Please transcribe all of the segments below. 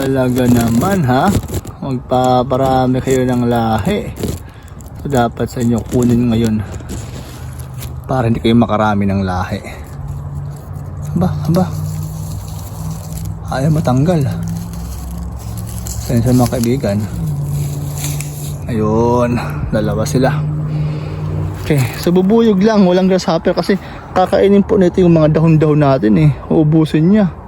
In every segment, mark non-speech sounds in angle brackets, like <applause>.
Talaga naman ha. Magpaparami kayo ng lahi. So dapat sa inyo kunin ngayon. Para hindi kayo makarami ng lahi. Aba, aba. Ayaw matanggal. Sa mga kaibigan. Ayun, dalawa sila. Okay, so bubuyog lang, walang grasshopper kasi kakainin po nito yung mga dahon-dahon natin eh. Uubusin niya.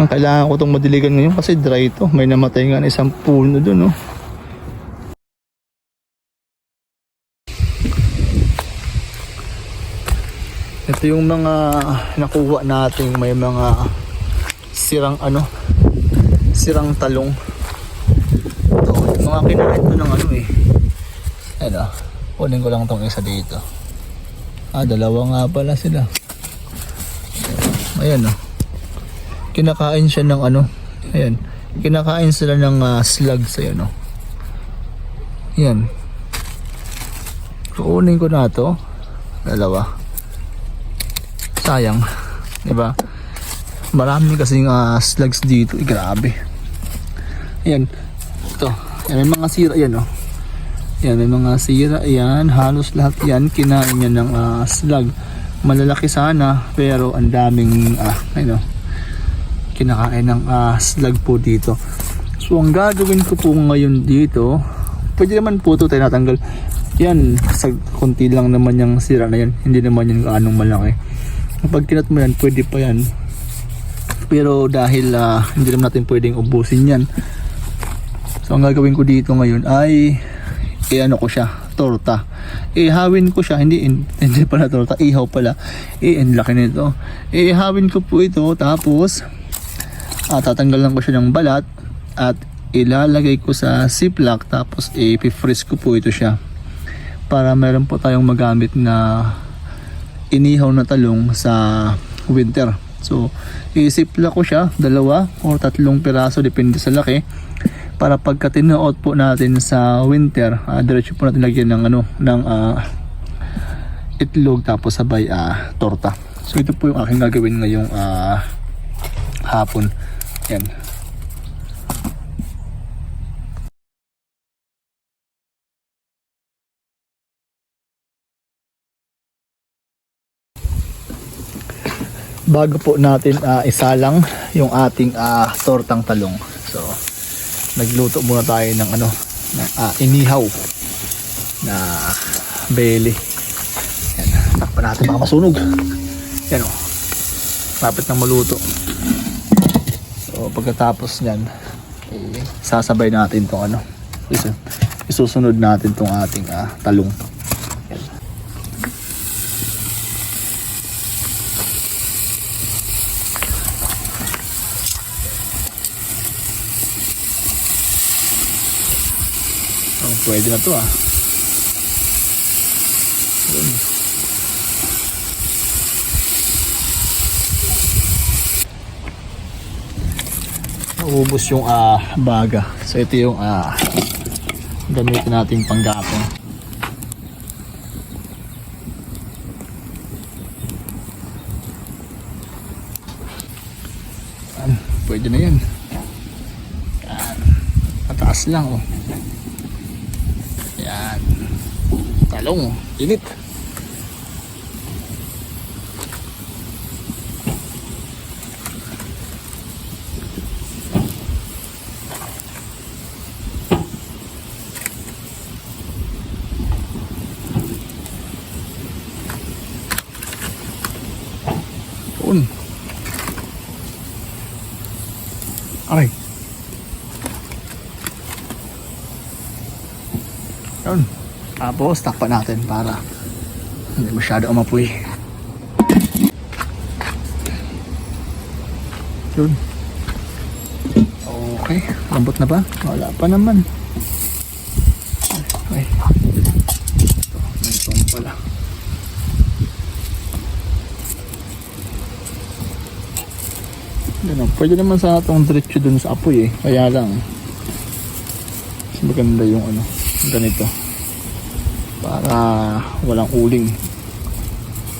Ang <laughs> kailangan ko itong madiligan ngayon kasi dry ito. May namatay nga isang puno dun, no? Ito yung mga nakuha nating may mga sirang ano, sirang talong. Ito, yung mga kinain ko ng ano eh. Ano, kunin ko lang tong isa dito. Ah, dalawa nga pala sila. Ayan oh kinakain siya ng ano ayan. Kinakain sila ng uh, slugs ayan o yan kukunin ko na to. Dalawa. Sayang <laughs> di ba? Marami kasing uh, slugs dito. Eh, grabe. Ayan. Ito. Yan, may mga sira. Yan o yan may mga sira. Yan halos lahat yan kinain niya ng uh, slug. Malalaki sana pero ang daming ah ayun o kinakain ng uh, slug po dito. So ang gagawin ko po ngayon dito, pwede naman po ito tayo natanggal. Yan, sa konti lang naman yung sira na yan. Hindi naman yan kaanong malaki. Kapag kinat mo yan, pwede pa yan. Pero dahil uh, hindi naman natin pwedeng ubusin yan. So ang gagawin ko dito ngayon ay i-ano ko siya, torta. Ihawin ko siya, hindi hindi pala torta, ihaw pala. Eh, ang laki nito. Ihawin ko po ito tapos at tatanggalan ko siya ng balat at ilalagay ko sa ziplock tapos i-freeze ko po ito siya para meron po tayong magamit na inihaw na talong sa winter. So i-ziplock ko siya dalawa o tatlong piraso depende sa laki para pagka tinuot po natin sa winter uh, diretso po natin lagyan ng ano ng uh, itlog tapos sabay uh, torta. So ito po yung aking gagawin ngayong uh, hapon yan. Bago po natin uh, isalang yung ating uh, tortang talong. So, nagluto muna tayo ng ano, ng uh, inihaw na belly. Yan, takpan natin mga masunog. Yan o. Oh. Lapit ng maluto. So pagkatapos niyan, eh, sasabay natin tong ano. Isu isusunod natin tong ating ah, talong. Yan. Oh, pwede na to ah. Naubos yung ah, baga. So ito yung ah, gamitin nating panggapong. Yan, pwede na yan. Yan. Mataas lang oh. Yan. Talong oh. Init. Yun. Aray. Yun. Tapos, takpan natin para hindi masyado umapoy. Yun. Okay. Lambot na ba? Wala pa naman. Okay. Ito, may itong pala. Ano, pwede naman sa itong diretso dun sa apoy eh. Kaya lang. Mas maganda yung ano, ganito para walang uling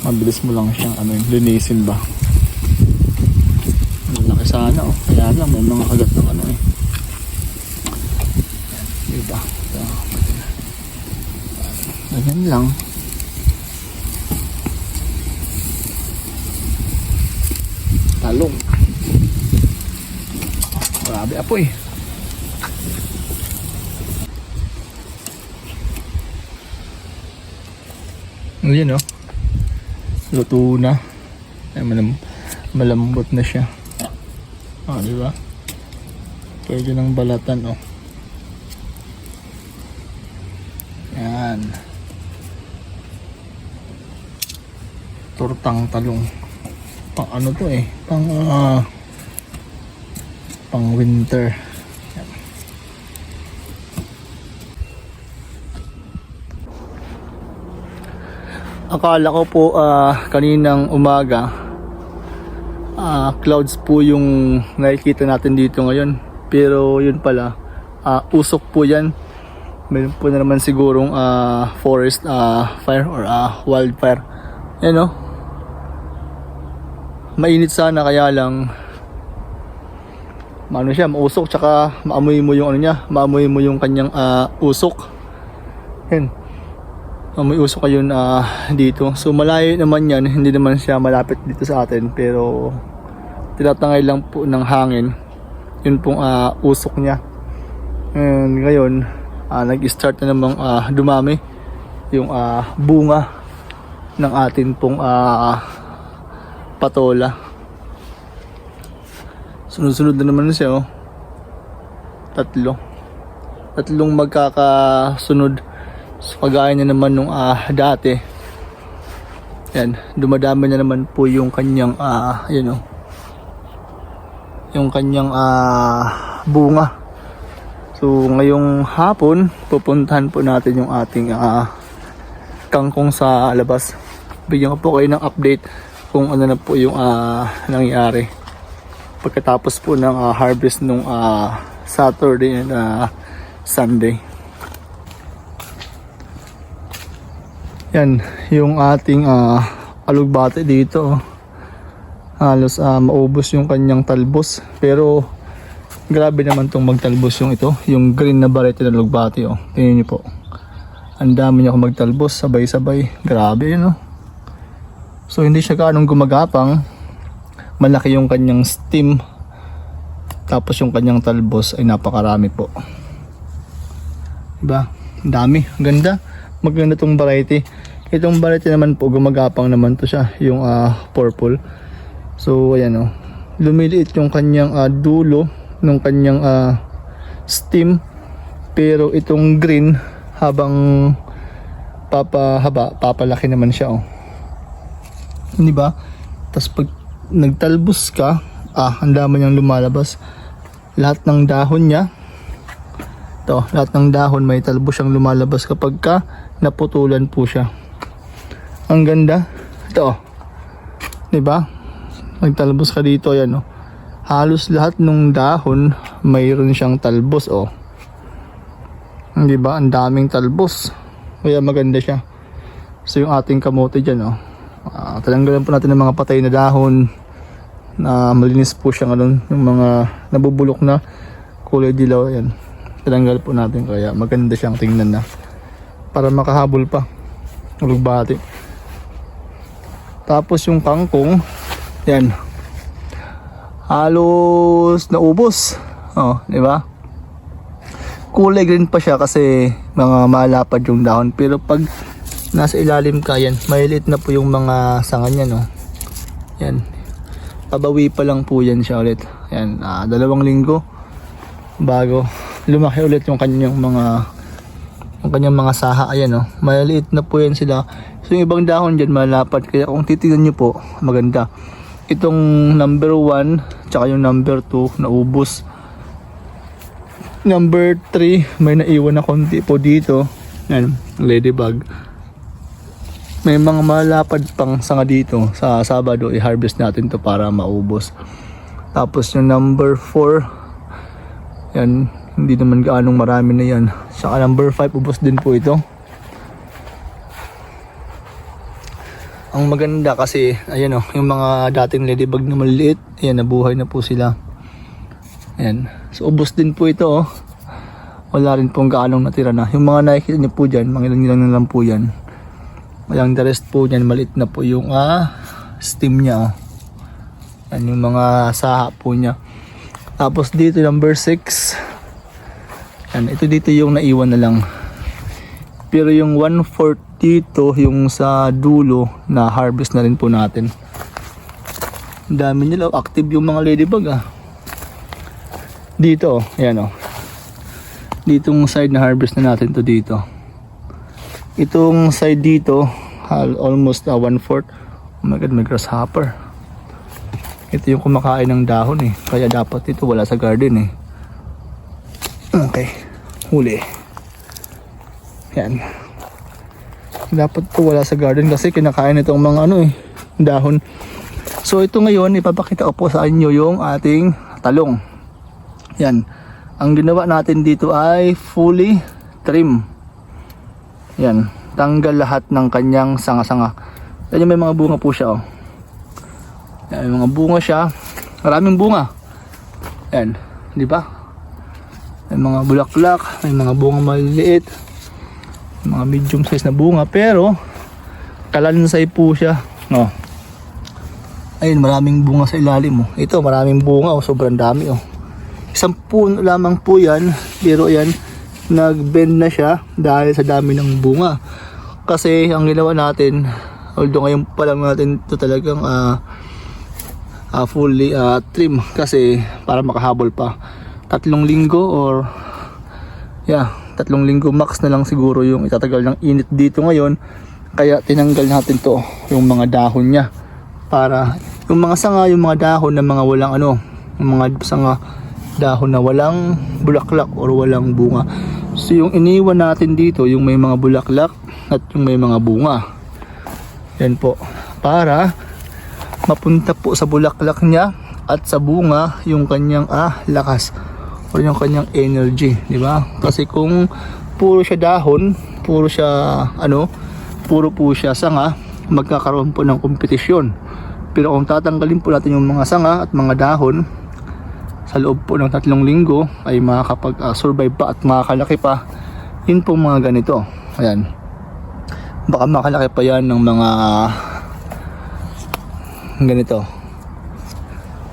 mabilis mo lang siyang ano yung linisin ba? Malaki sana oh. Kaya lang may mga kagat ng ano eh. Diba? diba? Ganyan lang. Talong. Grabe apoy. eh. Ayan oh. Luto na. Ay, malam malambot na siya. Ah, di ba? Pwede ng balatan oh. Yan. Tortang talong. Pang ano to eh? Pang ah, pang winter. Yan. Akala ko po ah, kaninang umaga ah, clouds po yung nakikita natin dito ngayon. Pero yun pala, ah, usok po yan. Meron po na naman sigurong ah, forest ah, fire or ah, wildfire. Yan no. Mainit sana kaya lang maano siya, mausok tsaka maamoy mo yung ano niya, maamoy mo yung kanyang ah, usok. Yan. Amoy usok ayun ah, dito. So malayo naman yan, hindi naman siya malapit dito sa atin pero tinatangay lang po ng hangin. Yun pong ah, usok niya. And ngayon, ah, nag-start na namang ah, dumami yung ah, bunga ng atin pong ah, patola. Sunod-sunod na naman siya oh. Tatlo. Tatlong magkakasunod. So, kagaya na naman nung ah, dati. Yan, dumadami na naman po yung kanyang ah, yun oh. Yung kanyang ah, bunga. So ngayong hapon, pupuntahan po natin yung ating ah, kangkong sa labas. Bigyan ko po kayo ng update kung ano na po yung ah, nangyari. Pagkatapos po ng ah, harvest nung ah, Saturday and ah, Sunday. Yan, yung ating ah, alugbate dito. oh. Halos ah, maubos yung kanyang talbos. Pero grabe naman tong magtalbos yung ito. Yung green na variety na alugbate. Oh. Tingnan niyo po. Ang dami niya magtalbos sabay-sabay. Grabe yun oh. So hindi siya ganong gumagapang. Malaki yung kanyang stem. Tapos yung kanyang talbos ay napakarami po. Diba? Ang dami. Ang ganda. Maganda tong variety. Itong variety naman po, gumagapang naman to siya. Yung ah, purple. So, ayan o. Lumiliit yung kanyang ah, dulo ng kanyang ah, stem. Pero itong green, habang papahaba, papalaki naman siya oh. Di ba? Tapos pag nagtalbos ka, ah, ang dami niyang lumalabas. Lahat ng dahon niya, to, lahat ng dahon may talbos siyang lumalabas kapag ka naputulan po siya. Ang ganda. Ito. oh. 'Di ba? Nagtalbos ka dito, ayan oh. Halos lahat ng dahon mayroon siyang talbos oh. 'Di ba? Ang daming talbos. Kaya maganda siya. So yung ating kamote diyan oh. Ah, talanggalan po natin ng mga patay na dahon na malinis po siya ngayon yung mga nabubulok na kulay dilaw yan tinanggal po natin kaya maganda siyang tingnan na para makahabol pa. Ulugbati tapos yung kangkong yan. Halos naubos. Oh di ba? Kulay green pa siya kasi mga malapad yung dahon. Pero pag nasa ilalim ka yan maliit na po yung mga sanga niya no? Yan. Pabawi pa lang po yan siya ulit. Yan ah, dalawang linggo bago lumaki ulit yung kanyang mga yung kanyang mga saha ayan oh. Maliit na po yan sila. So yung ibang dahon dyan malapad kaya kung titignan nyo po maganda. Itong number 1 tsaka yung number 2 naubos. Number 3 may naiwan na konti po dito. Yan ladybug. May mga malapad pang sanga dito. Sa Sabado i-harvest natin to para maubos. Tapos yung number 4 yan hindi naman gaanong marami na yan saka number 5 ubos din po ito ang maganda kasi ayan oh, yung mga dating ladybug na maliliit ayan nabuhay na po sila ayan so ubos din po ito oh wala rin pong gaanong natira na. Yung mga nakikita niyo po dyan, mga ilang ilang lang po yan. Walang the rest po dyan, maliit na po yung ah, steam niya. Oh. Yan yung mga saha po niya. Tapos dito number 6. Yan, ito dito yung naiwan na lang. Pero yung 1/4 dito, yung sa dulo na harvest na rin po natin. Ang dami nila, oh. active yung mga ladybug ah. Dito, oh, yan oh. Ditong side na harvest na natin to dito. Itong side dito, almost uh, 1/4. Oh my god, may grasshopper. Ito yung kumakain ng dahon eh. Kaya dapat ito wala sa garden eh. Okay. Huli. Yan. Dapat ito wala sa garden kasi kinakain itong mga ano eh. Dahon. So ito ngayon, ipapakita ko po sa inyo yung ating talong. Yan. Ang ginawa natin dito ay fully trim. Yan. Tanggal lahat ng kanyang sanga-sanga. Yan may mga bunga po siya oh. Yan, may mga bunga siya. Maraming bunga. Yan. Di ba? May mga bulaklak. May mga bunga maliliit. Mga medium size na bunga. Pero, kalansay po siya. No. Ayun, maraming bunga sa ilalim. Oh. Ito, maraming bunga. Oh. Sobrang dami. Oh. Isang puno lamang po yan. Pero yan, nag-bend na siya dahil sa dami ng bunga. Kasi ang ginawa natin, although ngayon pa lang natin ito talagang ah, ah, fully ah, trim kasi para makahabol pa. Tatlong linggo or yeah, tatlong linggo max na lang siguro yung itatagal ng init dito ngayon. Kaya tinanggal natin to, yung mga dahon niya para yung mga sanga, yung mga dahon na mga walang ano, yung mga sanga dahon na walang bulaklak or walang bunga. So yung iniwan natin dito, yung may mga bulaklak at yung may mga bunga. Yan po. Para mapunta po sa bulaklak niya at sa bunga yung kanyang ah, lakas o yung kanyang energy, di ba? Kasi kung puro siya dahon, puro siya ano, puro po siya sanga, magkakaroon po ng kompetisyon. Pero kung tatanggalin po natin yung mga sanga at mga dahon, sa loob po ng tatlong linggo ay makakapag-survive pa at makakalaki pa yun po mga ganito. Ayan. Baka makalaki pa yan ng mga ganito.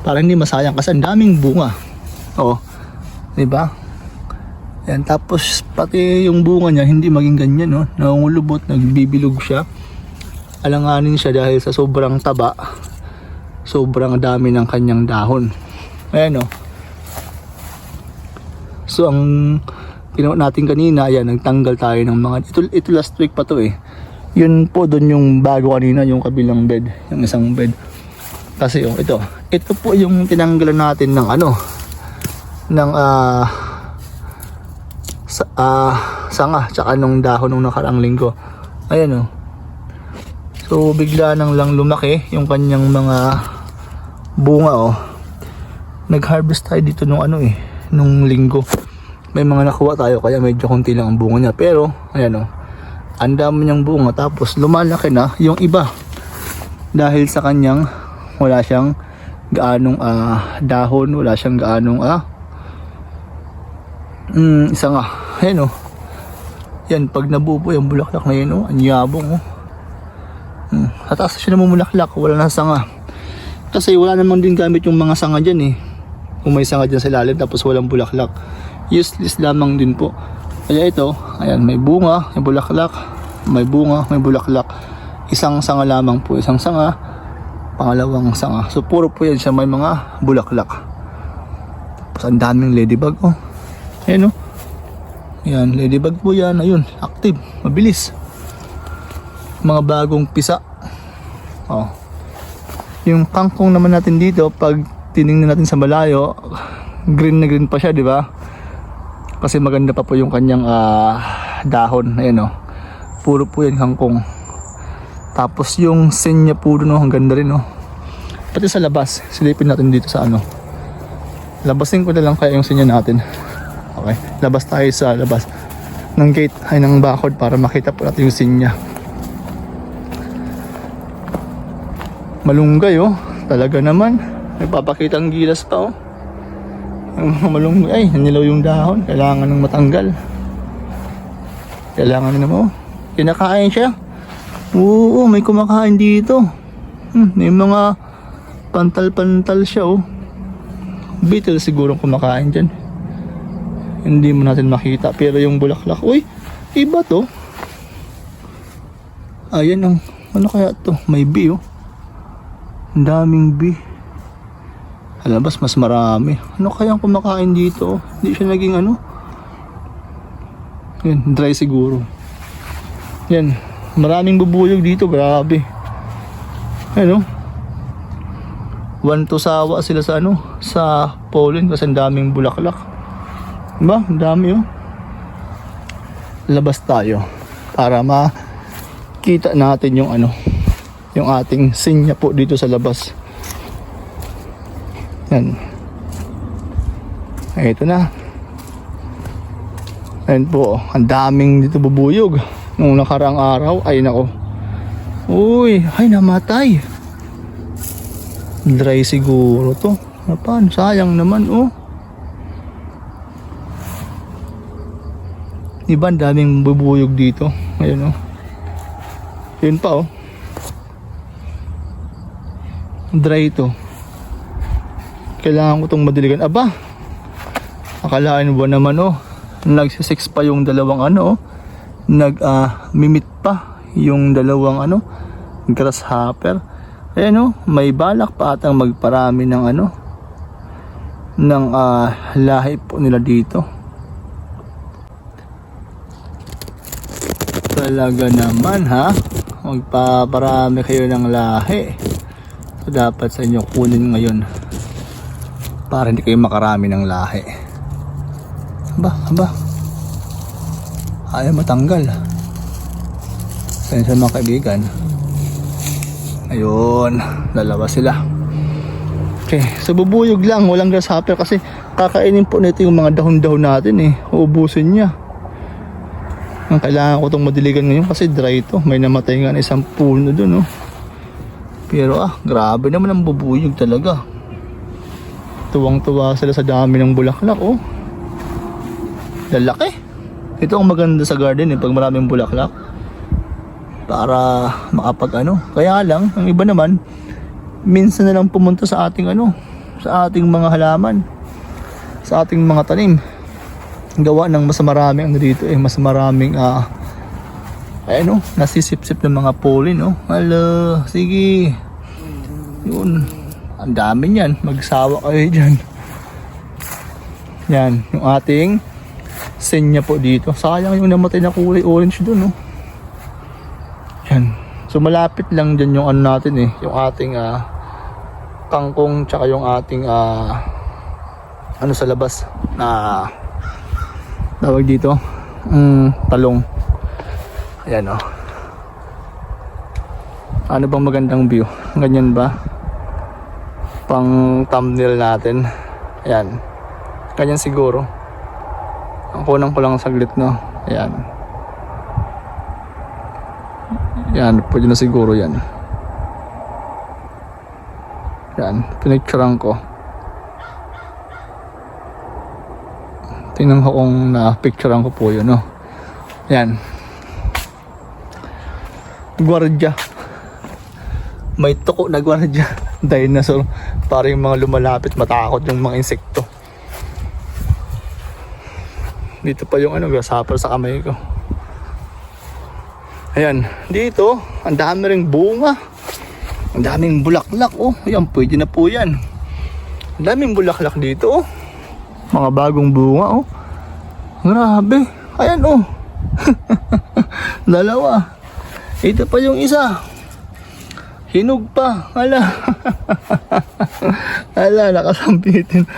Para hindi masayang kasi ang daming bunga. Oh di ba? Yan tapos pati yung bunga niya hindi maging ganyan no? Nangungulubot nagbibilog siya. Alanganin siya dahil sa sobrang taba sobrang dami ng kanyang dahon. Ayan oh So ang ginawa natin kanina, ayan, nagtanggal tayo ng mga, ito, ito last week pa to eh. Yun po doon yung bago kanina, yung kabilang bed, yung isang bed. Kasi yung ito, ito po yung tinanggalan natin ng ano, ng ah, sa, ah, sanga, tsaka nung dahon nung nakaraang linggo. Ayan oh. So bigla nang lang lumaki yung kanyang mga bunga oh. Nag-harvest tayo dito nung ano eh, nung linggo. May mga nakuha tayo kaya medyo konti lang ang bunga niya. Pero, ayan o. Ang dami niyang bunga tapos lumalaki na yung iba. Dahil sa kanyang wala siyang gaanong ah, dahon, wala siyang gaanong ah, mm, isa nga. Ayan o. Yan, pag nabubo yung bulaklak na yun o, ang yabong o. Hmm. Tataas siya namumulaklak, wala na sanga. Kasi wala namang din gamit yung mga sanga dyan eh kung may sanga dyan sa ilalim tapos walang bulaklak useless lamang din po kaya ito ayan may bunga may bulaklak may bunga may bulaklak isang sanga lamang po isang sanga pangalawang sanga so puro po yan siya may mga bulaklak tapos ang daming ladybug oh ayan oh yan ladybug po yan ayun active mabilis mga bagong pisa oh yung kangkong naman natin dito pag tiningnan natin sa malayo, green na green pa siya, di ba? Kasi maganda pa po yung kanyang ah, dahon. Ayan o. Puro po yan kangkong. Tapos yung sin niya po doon, ang ganda rin. Oh. Pati sa labas, silipin natin dito sa ano. Labasin ko na lang kaya yung sin niya natin. Okay. Labas tayo sa labas ng gate ay ng bakod para makita po natin yung sin niya. Malunggay oh. Talaga naman. Nagpapakita ang gilas pa oh. Ang mga malung ay, nilaw yung dahon. Kailangan ng matanggal. Kailangan na mo. Kinakain siya. Oo, may kumakain dito. Hmm, may mga pantal-pantal siya oh. Beetle siguro kumakain dyan. Hindi mo natin makita. Pero yung bulaklak, uy, iba to. Ayan ang, ano kaya to? May bee oh. Ang daming bee. Alabas, mas marami. Ano kayang kumakain dito? Hindi siya naging ano? Yan, dry siguro. Yan, maraming bubuyog dito, grabe. Ano? One to sawa sila sa ano? Sa Poland kasi ang daming bulaklak. Ang dami oh. Labas tayo para makita natin yung ano yung ating sinya po dito sa labas. Yan. Ito na. Ayan po, oh. ang daming dito bubuyog. Nung nakarang araw, ay nako. Uy, ay namatay. Dry siguro to. Napan, sayang naman oh. Iba, ang daming bubuyog dito. Ayun oh. Yun pa oh. Dry ito. Kailangan ko itong madiligan. Aba! Akalaan mo naman oh. Nagsisix pa yung dalawang ano oh. Nag ah, mimit pa yung dalawang ano grasshopper. Ayan oh, may balak pa atang magparami ng ano ng ah, lahi po nila dito. Talaga naman ha. Magpaparami kayo ng lahi. So, dapat sa inyo kunin ngayon para hindi kayo makarami ng lahi. Aba, aba. Ayaw matanggal. Sa mga kaibigan. Ayun, dalawa sila. Okay, so bubuyog lang, walang grasshopper kasi kakainin po nito yung mga dahon-dahon natin eh. Uubusin niya. Ang <laughs> kailangan ko itong madiligan ngayon kasi dry ito. May namatay nga isang puno dun oh. Pero ah, grabe naman ang bubuyog talaga. Tuwang-tuwa sila sa dami ng bulaklak oh. Lalaki. Ito ang maganda sa garden eh, pag maraming bulaklak. Para makapag ano. Kaya lang, ang iba naman, minsan na lang pumunta sa ating ano, sa ating mga halaman, sa ating mga tanim. Gawa ng mas marami ang dito eh, mas maraming ah, ay ano, nasisip-sip ng mga pollen oh. Hello, sige. Yun. Ang dami niyan. Magsawa kayo dyan. Yan, yung ating senya po dito. Sayang yung namatay na kulay orange dun, oh. Yan. So malapit lang dyan yung ano natin eh, yung ating ah, kangkong tsaka yung ating ah, ano sa labas na tawag dito, mm, talong. Ayan oh. Ano bang magandang view? Ganyan ba? Pang thumbnail natin. Ayan. Ganyan siguro. Ang kunang ko lang saglit no. Ayan. Yan, pwede na siguro yan. Yan, pinicturean ko. Tingnan ko kung na-picturean ko po yun, no. Yan. Gwardiya. May tuko na gwardiya. <laughs> Dinosaur. Para yung mga lumalapit, matakot yung mga insekto. Dito pa yung ano, grasshopper sa kamay ko. Ayan, dito, ang dami ring bunga. Ang daming bulaklak, oh. Ayan, pwede na po yan. Ang daming bulaklak dito, oh. Mga bagong bunga, oh. Grabe. Ayan, oh. <laughs> Dalawa. Ito pa yung isa. Hinog pa. Hala. Hala, <laughs> nakasampitin.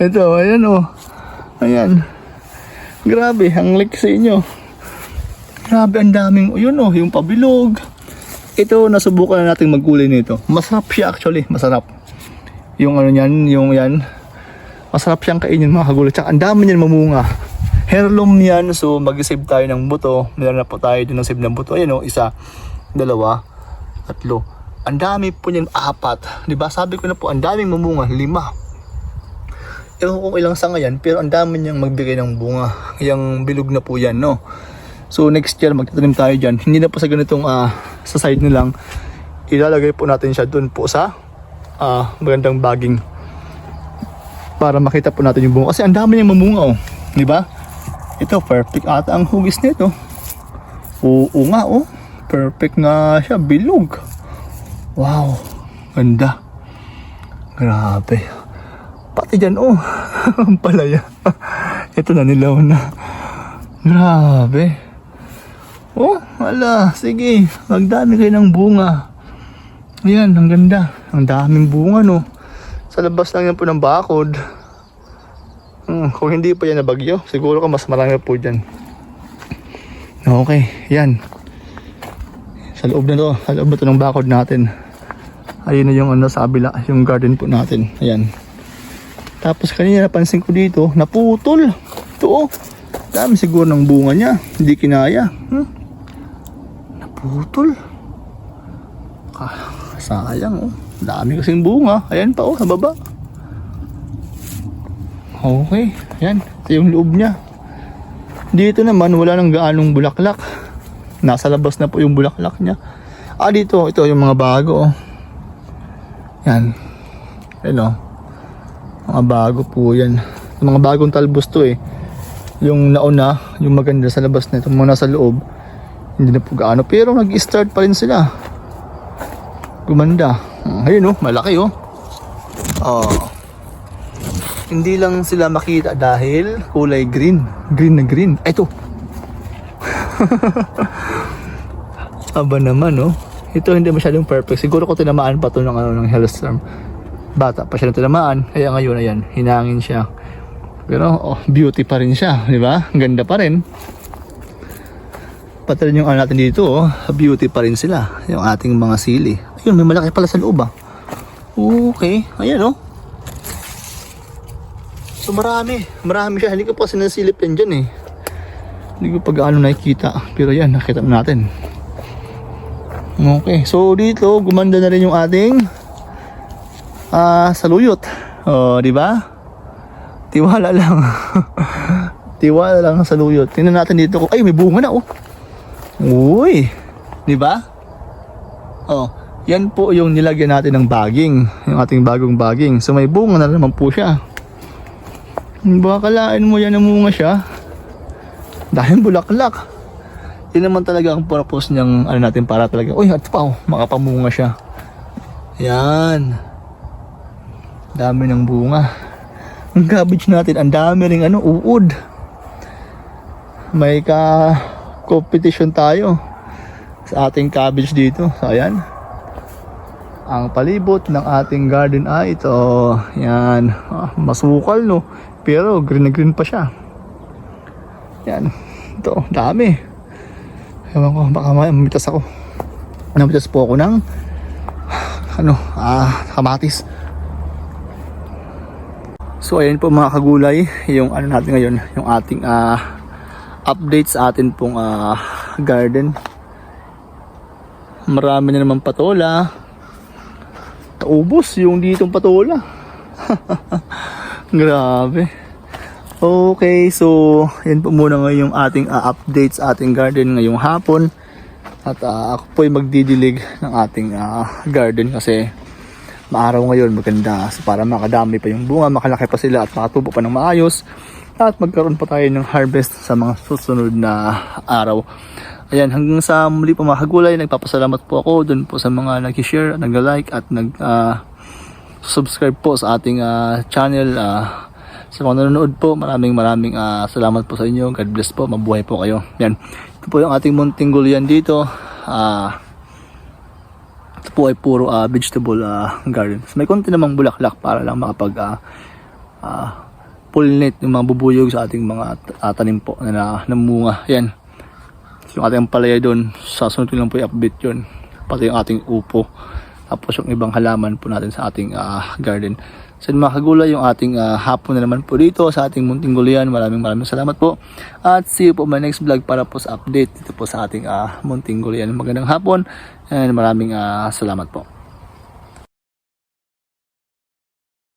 Ito, ayan, oh. Ayan. Grabe, ang liksi nyo. Grabe, ang daming, yun oh, yung pabilog. Ito, nasubukan na natin magkulay nito. Masarap siya actually, masarap. Yung ano niyan, yung yan. Masarap siyang kainin mga kagulay. Tsaka ang dami niyan mamunga. Heirloom yan, so mag-save tayo ng buto. Meron na po tayo din ng save ng buto. Ayan oh, isa, dalawa, tatlo. Ang dami po niyan, apat. Di ba? Sabi ko na po, ang daming mamunga, lima. ewan ko ilang sanga yan, pero ang dami niyang magbigay ng bunga. Yung bilog na po yan, no? So next year magtatanim tayo dyan. Hindi na po sa ganitong ah, sa side na lang. Ilalagay po natin siya doon po sa ah, magandang baging. Para makita po natin yung bunga. Kasi ang dami niyang mamunga, oh. Di ba? Ito, perfect ata ang hugis nito. Oo nga, oh. Perfect nga siya. Bilog. Wow. Ganda. Grabe. Pati dyan, oh. <laughs> Ang palaya. <laughs> Ito na nilaw na. Grabe. Oh, wala. Sige. Magdami kayo ng bunga. Ayan, ang ganda. Ang daming bunga, no. Sa labas lang yan po ng bakod. Hmm, kung hindi pa yan nabagyo, siguro ka mas marami po dyan. Okay, yan. Sa loob na to, sa loob na to ng bakod natin. Ayun na yung ano sa kabila, yung garden po natin. Ayan. Tapos kanina napansin ko dito, naputol. Ito oh. Dami siguro ng bunga niya. Hindi kinaya. Hmm? Naputol. Ah, sayang oh. Dami kasing bunga. Ayan pa oh, sa baba. Okay. Ayan. Yung loob niya. Dito naman, wala nang gaanong bulaklak. Nasa labas na po yung bulaklak niya. Ah, dito. Ito yung mga bago oh. Yan. Yan o. Mga bago po yan. Yung mga bagong talbos to eh. Yung nauna, yung maganda sa labas na ito, mga nasa loob, hindi na po gaano. Pero nag-start pa rin sila. Gumanda. Hmm, Ayun oh, malaki oh. Oh. Hindi lang sila makita dahil kulay green. Green na green. Ito. <laughs> Aba naman oh. Ito hindi masyadong perfect. Siguro ko tinamaan pa to ng ano ng Hellstorm. Bata pa siya na tinamaan. Kaya ngayon ayan, hinangin siya. Pero oh, beauty pa rin siya, di ba? Ganda pa rin. Pati rin yung ano natin dito, oh, beauty pa rin sila. Yung ating mga sili. Ayun, may malaki pala sa loob ah. Okay, ayan oh. So marami, marami siya. Hindi ko pa sinasilip yan dyan eh. Hindi ko pa gaano nakikita. Pero yan, nakita na natin. Okay, so dito gumanda na rin yung ating ah saluyot. Oh, di ba? Tiwala lang. <laughs> Tiwala lang sa saluyot. Tingnan natin dito ay may bunga na oh. Uy, di ba? Oh, yan po yung nilagyan natin ng baging, yung ating bagong baging. So may bunga na naman po siya. Baka kalain mo yan namunga siya. Dahil bulaklak. Yun naman talaga ang purpose niyang ano natin para talaga, uy, at pa, oh, makapamunga siya. Yan. Dami ng bunga. Ang cabbage natin, ang dami ring ano, uod. May ka competition tayo sa ating cabbage dito. So, ayan. Ang palibot ng ating garden ay ito. Yan. Ah, masukal, no? Pero green na green pa siya. Yan. Ito, dami. Ewan ko, baka mamitas ako. Namitas po ako ng ano, ah, kamatis. So ayan po mga kagulay, yung ano natin ngayon, yung ating ah, update sa atin pong ah, garden. Marami na naman patola. Taubos yung ditong patola. <laughs> Grabe. Okay, so yan po muna ngayon yung ating ah, update sa ating garden ngayong hapon. At ah, ako po ay magdidilig ng ating ah, garden kasi maaraw ngayon maganda so para makadami pa yung bunga, makalaki pa sila at makatubo pa ng maayos at magkaroon pa tayo ng harvest sa mga susunod na araw. Ayan, hanggang sa muli po mga kagulay, nagpapasalamat po ako dun po sa mga nag-share, nag-like at nag ah, subscribe po sa ating ah, channel. ah, sa mga nanonood po, maraming maraming ah, salamat po sa inyo. God bless po, mabuhay po kayo. Yan. Ito po yung ating munting gulyan dito. Ah, ito po ay puro ah, vegetable ah, garden. So, may konti namang bulaklak para lang makapag ah, ah, pollinate yung mga bubuyog sa ating mga ah, tanim po na, na namunga. Yan. Yung ating palaya doon, sa sunod ko lang po i-update yun. Pati yung ating upo. Tapos yung ibang halaman po natin sa ating ah, garden. So yun, mga kagulay, yung ating ah, hapon na naman po dito sa ating munting gulayan. Maraming maraming salamat po. At see you po my next vlog para po sa update dito po sa ating ah, munting gulayan. Magandang hapon and maraming ah, salamat po.